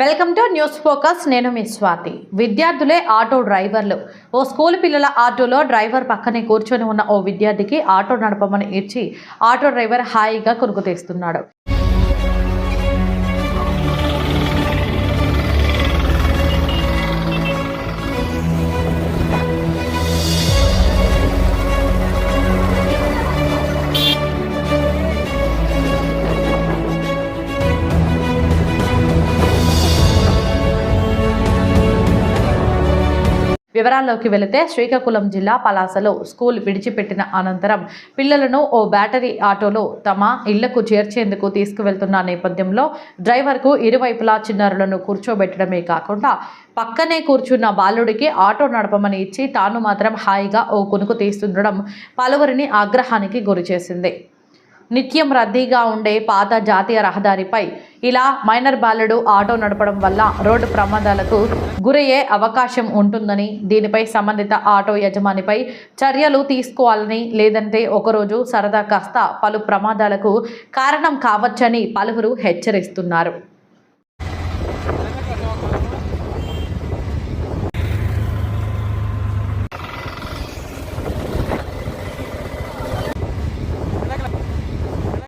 Welcome to news focus. నేను మీ స్వాతి. విద్యార్థులే auto డ్రైవర్లు. ఓ స్కూల్ పిల్లల ఆటోలో డ్రైవర్ పక్కనే కూర్చొని ఉన్న ఓ విద్యార్థికి ఆటో నడపమని ఇచ్చి ఆటో డ్రైవర్ హాయిగా కొనుక్కు తీస్తున్నాడు వివరాల్లోకి వెళితే శ్రీకాకుళం జిల్లా పలాసలో స్కూల్ విడిచిపెట్టిన అనంతరం పిల్లలను ఓ బ్యాటరీ ఆటోలో తమ ఇళ్ళకు చేర్చేందుకు తీసుకువెళ్తున్న నేపథ్యంలో డ్రైవర్కు ఇరువైపులా చిన్నారులను కూర్చోబెట్టడమే కాకుండా పక్కనే కూర్చున్న బాలుడికి ఆటో నడపమని ఇచ్చి తాను మాత్రం హాయిగా ఓ కునుకు తీస్తుండడం పలువురిని ఆగ్రహానికి గురిచేసింది. నిత్యం రద్దీగా ఉండే పాత జాతీయ రహదారిపై ఇలా మైనర్ బాలుడు ఆటో నడపడం వల్ల రోడ్డు ప్రమాదాలకు గురయ్యే అవకాశం ఉంటుందని దీనిపై సంబంధిత ఆటో యజమానిపై చర్యలు తీసుకోవాలని లేదంటే ఒకరోజు సరదా కాస్త పలు ప్రమాదాలకు కారణం కావచ్చని పలువురు హెచ్చరిస్తున్నారు.